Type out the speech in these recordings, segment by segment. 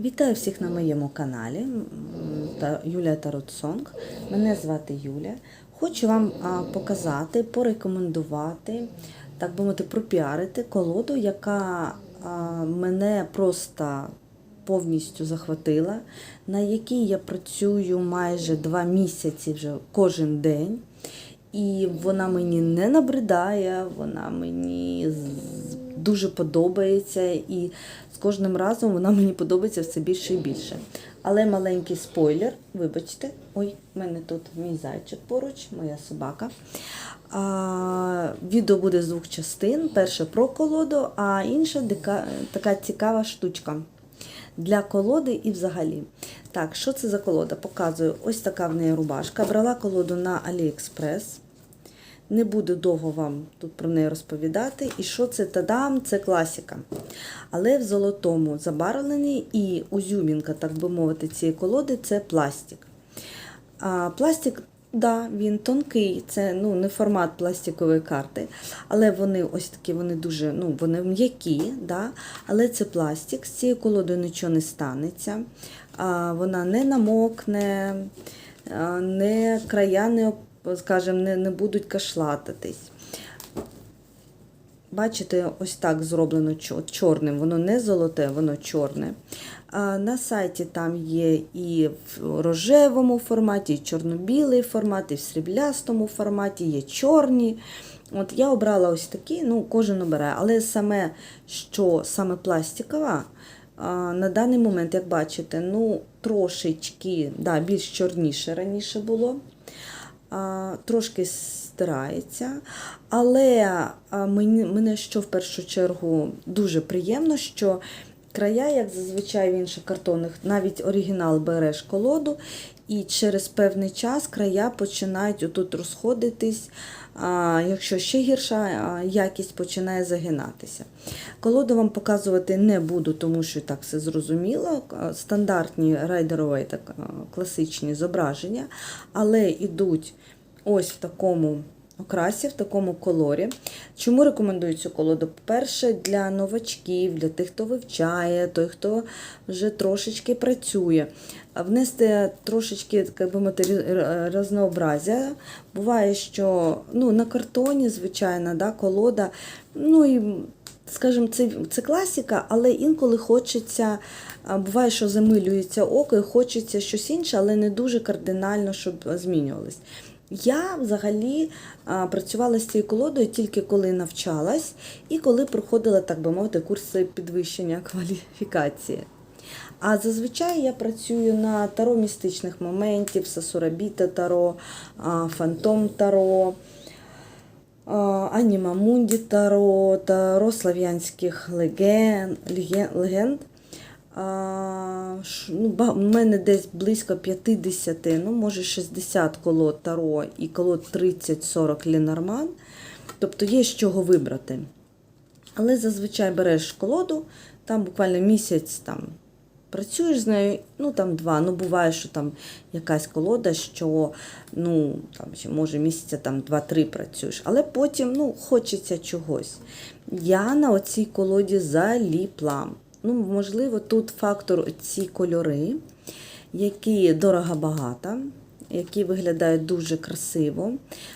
Вітаю всіх на моєму каналі Юлія Тарот Сонг. Мене звати Юля. Хочу вам показати, порекомендувати, так би мовити, пропіарити колоду, яка мене просто повністю захватила, на якій я працюю майже два місяці вже кожен день. І вона мені не набридає, вона мені дуже подобається, і з кожним разом вона мені подобається все більше і більше. Але маленький спойлер, вибачте, ой, в мене тут мій зайчик поруч, моя собака. А, відео буде з двох частин: перше про колоду, а інша така цікава штучка для колоди і взагалі. Так, що це за колода? Показую. Ось така в неї рубашка. Брала колоду на AliExpress. Не буду довго вам тут про неї розповідати. І що це тадам? Це класика. Але в золотому забарвленні і узюмінка, так би мовити, цієї колоди це пластик. А, пластик, да, він тонкий, це ну, не формат пластикової карти, але вони ось такі, вони дуже ну, вони м'які, да, але це пластик, з цією колодою нічого не станеться, а, вона не намокне, не края не, скажем, не, не будуть кашлататись. Бачите, ось так зроблено чорним. Воно не золоте, воно чорне. На сайті там є і в рожевому форматі, і чорно-білий формат, і в сріблястому форматі, є чорні. От я обрала ось такі, ну кожен обирає. Але саме що саме пластикова, на даний момент, як бачите, ну трошечки да, більш чорніше раніше було трошки стирається. Але мене що в першу чергу дуже приємно, що края, як зазвичай в інших картонах, навіть оригінал береш колоду, і через певний час края починають отут розходитись. А, якщо ще гірша якість починає загинатися. Колоду вам показувати не буду, тому що так все зрозуміло. Стандартні райдерові так, класичні зображення, але йдуть ось в такому окрасі, в такому кольорі. Чому рекомендую цю колоду? По-перше, для новачків, для тих, хто вивчає, той, хто вже трошечки працює. Внести трошечки, як би рі- разнообразя. Буває, що ну, на картоні, звичайно, да, колода. Ну і скажімо, це, це класика, але інколи хочеться, буває, що замилюється око, і хочеться щось інше, але не дуже кардинально, щоб змінювалось. Я взагалі працювала з цією колодою тільки коли навчалась і коли проходила, так би мовити, курси підвищення кваліфікації. А зазвичай я працюю на таро містичних моментів, Сасурабіта таро, Фантом таро, Аніма Мунді таро, таро слав'янських леген, леген, легенд. Ну, У мене десь близько 50, ну може 60 колод таро і колод 30-40 Ленорман. Тобто є з чого вибрати. Але зазвичай береш колоду, там буквально місяць там працюєш з нею, ну там два. Ну буває, що там якась колода, що ну там ще може місяця там два-три працюєш, але потім ну хочеться чогось. Я на оцій колоді заліпла. Ну, можливо, тут фактор ці кольори, які дорого багата, які виглядають дуже красиво.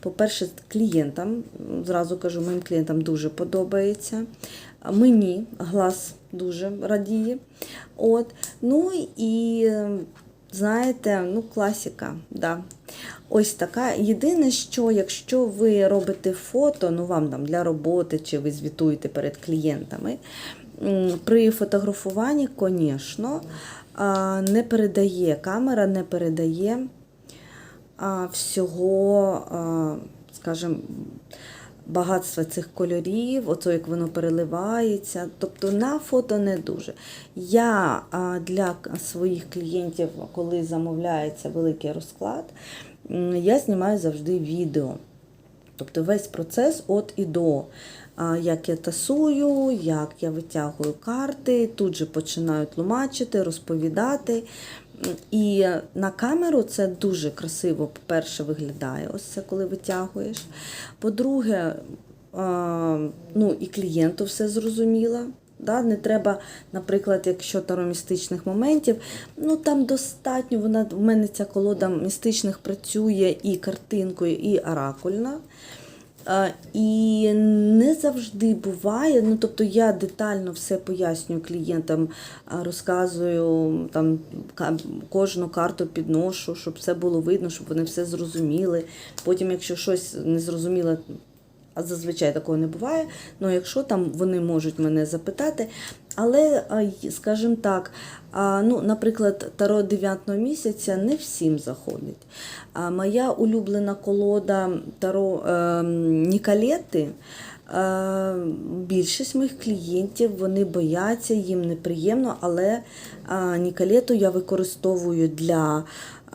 По-перше, клієнтам, зразу кажу, моїм клієнтам дуже подобається. Мені глаз дуже радіє. От. Ну і знаєте, ну, класика. Да. Ось така. Єдине, що якщо ви робите фото, ну вам там для роботи, чи ви звітуєте перед клієнтами, при фотографуванні, звісно, не передає камера, не передає всього, скажімо, багатства цих кольорів, оце як воно переливається. Тобто на фото не дуже. Я для своїх клієнтів, коли замовляється великий розклад, я знімаю завжди відео. Тобто весь процес от і до. Як я тасую, як я витягую карти, тут же починаю тлумачити, розповідати. І на камеру це дуже красиво, по-перше, виглядає, ось це коли витягуєш. По-друге, ну і клієнту все зрозуміло. Да? Не треба, наприклад, якщо таро містичних моментів, ну там достатньо, вона в мене ця колода містичних працює і картинкою, і оракульна. А, І не завжди буває. Ну, тобто я детально все пояснюю клієнтам, розказую там кожну карту підношу, щоб все було видно, щоб вони все зрозуміли. Потім, якщо щось не зрозуміло, а зазвичай такого не буває. Ну, якщо там вони можуть мене запитати. Але, скажімо так, ну, наприклад, таро 9 місяця не всім заходить. А моя улюблена колода таро е, Нікалети. Е, Більшість моїх клієнтів вони бояться, їм неприємно, але е, Нікалету я використовую для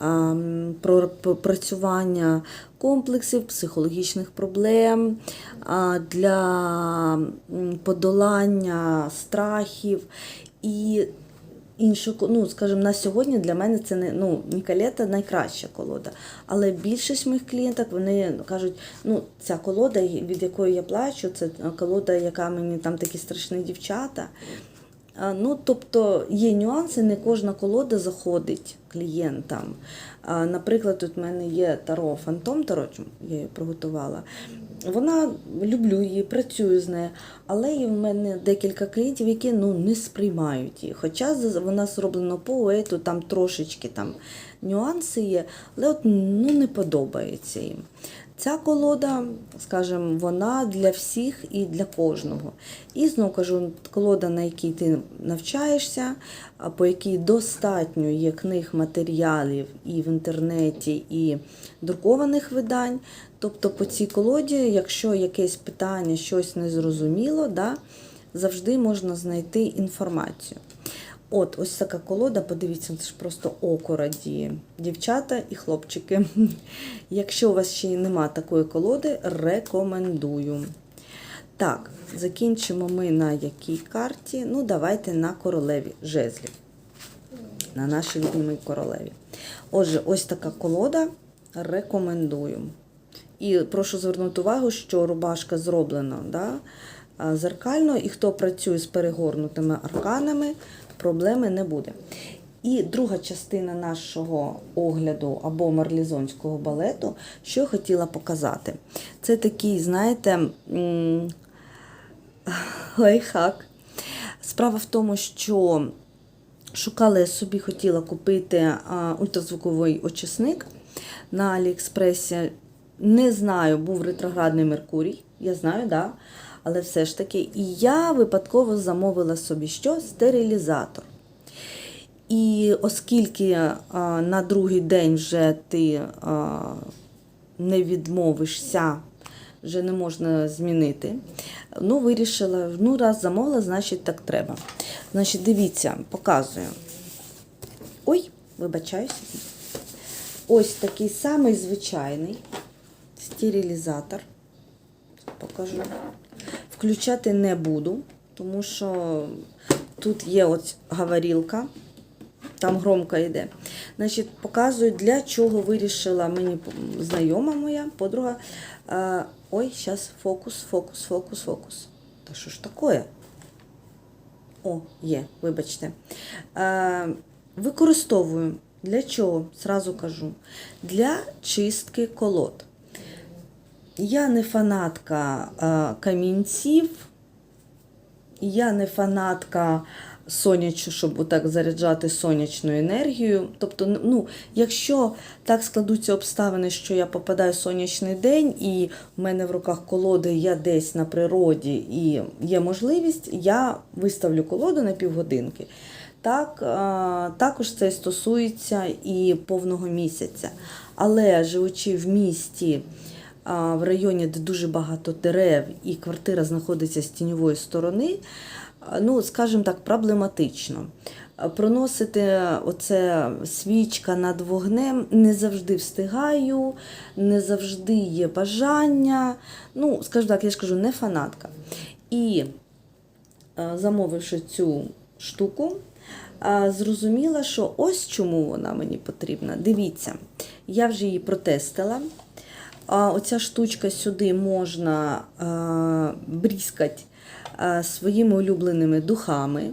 ем, пропрацювання комплексів, психологічних проблем, для подолання страхів. І іншу, ну, скажімо, на сьогодні для мене це не ну, Нікалета найкраща колода. Але більшість моїх клієнток вони кажуть, ну, ця колода, від якої я плачу, це колода, яка мені там такі страшні дівчата. Ну, тобто є нюанси, не кожна колода заходить клієнтам. Наприклад, тут в мене є таро Фантом Таро, я її приготувала. Вона люблю її, працюю з нею, але є в мене декілька клієнтів, які ну, не сприймають її. Хоча вона зроблена по уету, там трошечки там нюанси є, але от ну, не подобається їм. Ця колода, скажімо, вона для всіх і для кожного. І знову кажу, колода, на якій ти навчаєшся, по якій достатньо є книг, матеріалів і в інтернеті, і друкованих видань. Тобто по цій колоді, якщо якесь питання, щось незрозуміло, да, завжди можна знайти інформацію. От, ось така колода, подивіться, це ж просто око радіє. Дівчата і хлопчики. Якщо у вас ще нема такої колоди, рекомендую. Так, закінчимо ми на якій карті? Ну, давайте на королеві жезлів. На нашій любимій королеві. Отже, ось така колода. Рекомендую. І прошу звернути увагу, що рубашка зроблена да, зеркально, і хто працює з перегорнутими арканами, проблеми не буде. І друга частина нашого огляду або марлізонського балету, що хотіла показати. Це такий, знаєте, лайфхак. Справа в тому, що шукала я собі, хотіла купити ультразвуковий очисник на Аліекспресі. Не знаю, був ретроградний Меркурій, я знаю, да. Але все ж таки, і я випадково замовила собі що? Стерилізатор. І оскільки а, на другий день вже ти а, не відмовишся, вже не можна змінити, ну, вирішила, ну, раз замовила, значить так треба. Значить, дивіться, показую. Ой, вибачаюся. Ось такий самий звичайний стерилізатор. Покажу. Включати не буду, тому що тут є ось говорілка, там громко йде. Значить, показую, для чого вирішила мені знайома моя подруга. Ой, зараз фокус, фокус, фокус, фокус. Та що ж таке? О, є, вибачте. Використовую для чого? Сразу кажу. Для чистки колод. Я не фанатка е, камінців, я не фанатка сонячу, щоб отак заряджати сонячну енергію. Тобто, ну, якщо так складуться обставини, що я попадаю в сонячний день, і в мене в руках колоди, я десь на природі і є можливість, я виставлю колоду на півгодинки. Так, також це стосується і повного місяця. Але живучи в місті, в районі, де дуже багато дерев, і квартира знаходиться з тіньової сторони, ну, скажімо так, проблематично. Проносити оце свічка над вогнем не завжди встигаю, не завжди є бажання. Ну, скажімо так, я ж кажу, не фанатка. І замовивши цю штуку, зрозуміла, що ось чому вона мені потрібна. Дивіться, я вже її протестила. Оця штучка сюди можна е, брізкати е, своїми улюбленими духами.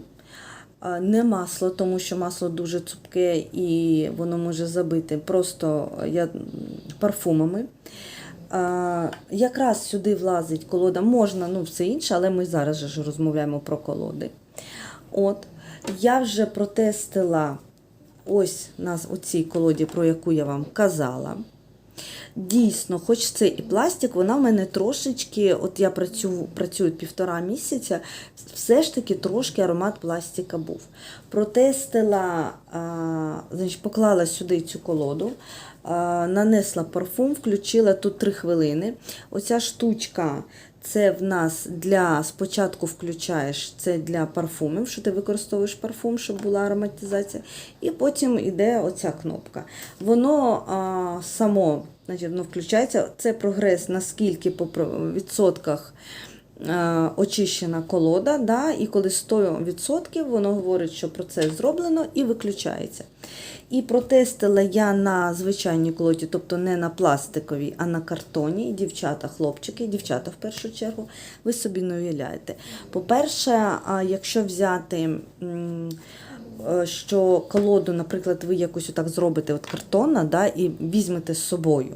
Е, Не масло, тому що масло дуже цупке і воно може забити. Просто я, парфумами. А, якраз сюди влазить колода, можна, ну все інше, але ми зараз ж розмовляємо про колоди. От, я вже протестила ось нас цій колоді, про яку я вам казала. Дійсно, хоч це і пластик, вона в мене трошечки, от я працюю, працюю півтора місяця, все ж таки трошки аромат пластика був. Протестила, а, значить, поклала сюди цю колоду, нанесла парфум, включила тут 3 хвилини. Оця штучка. Це в нас для спочатку включаєш це для парфумів, що ти використовуєш парфум, щоб була ароматизація. І потім йде оця кнопка. Воно а, само значить, воно включається. Це прогрес, наскільки по відсотках очищена колода. Да? І коли 100% воно говорить, що процес зроблено і виключається. І протестила я на звичайній колоді, тобто не на пластиковій, а на картоні. Дівчата, хлопчики, дівчата в першу чергу, ви собі не уявляєте. По-перше, якщо взяти. е, Що колоду, наприклад, ви якось отак зробите от картонна, да, і візьмете з собою.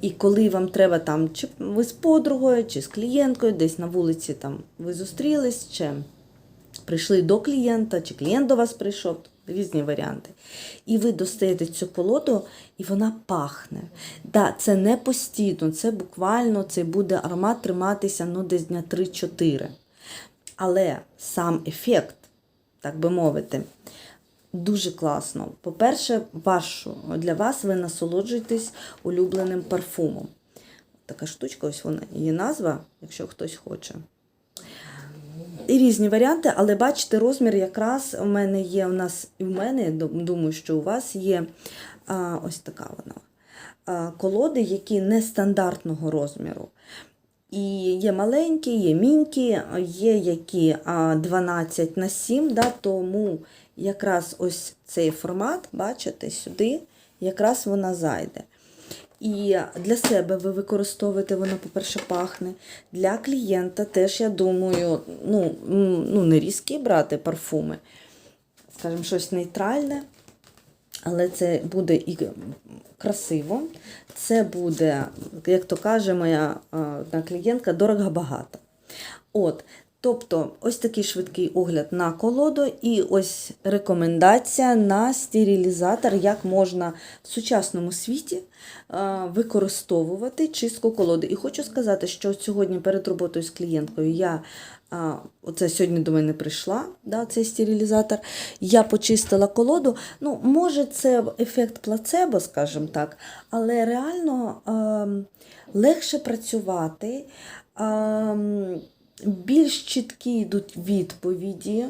І коли вам треба там, чи ви з подругою, чи з клієнткою, десь на вулиці там ви зустрілись, чи прийшли до клієнта, чи клієнт до вас прийшов, різні варіанти. І ви достаєте цю колоду, і вона пахне. Да, це не постійно, це буквально це буде аромат триматися ну, десь дня 3-4. Але сам ефект, так би мовити, дуже класно. По-перше, вашу, для вас ви насолоджуєтесь улюбленим парфумом. Така штучка, ось вона, її назва, якщо хтось хоче. І різні варіанти, але бачите, розмір якраз у мене є у нас і в мене, думаю, що у вас є а, ось така вона. А, колоди, які нестандартного розміру. І є маленькі, є мінькі, є які а, 12 на 7, да, тому якраз ось цей формат, бачите, сюди, якраз вона зайде. І для себе ви використовуєте, воно, по-перше, пахне. Для клієнта теж, я думаю, ну, ну не різкі брати парфуми, скажімо, щось нейтральне, але це буде і красиво. Це буде, як то каже моя одна клієнтка, дорого-багато. От, тобто, ось такий швидкий огляд на колоду, і ось рекомендація на стерилізатор, як можна в сучасному світі використовувати чистку колоди. І хочу сказати, що сьогодні перед роботою з клієнткою я. Оце сьогодні до мене прийшла да, цей стерилізатор. Я почистила колоду. Ну, може, це ефект плацебо, скажімо так, але реально ем, легше працювати, ем, більш чіткі йдуть відповіді.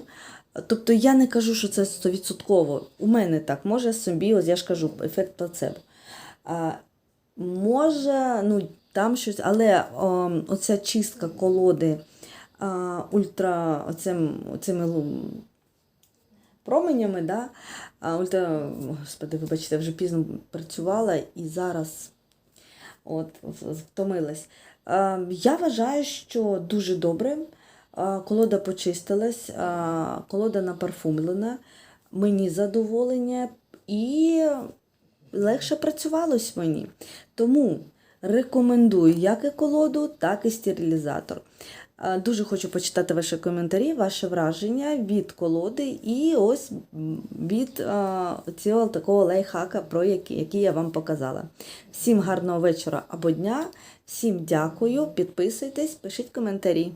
Тобто я не кажу, що це 100%. У мене так, може собі, ось я ж кажу, ефект плацебо. А, може, ну, там щось, але ем, оця чистка колоди а, ультра оцим, оцими променями, да? а, ультра, господи, вибачте, вже пізно працювала і зараз от, втомилась. А, я вважаю, що дуже добре. Колода почистилась, колода напарфумлена, мені задоволення і легше працювалось мені. Тому рекомендую як і колоду, так і стерилізатор. А, Дуже хочу почитати ваші коментарі, ваші враження від колоди і ось від а, цього такого лайфхака, про який, який я вам показала. Всім гарного вечора або дня, всім дякую, підписуйтесь, пишіть коментарі.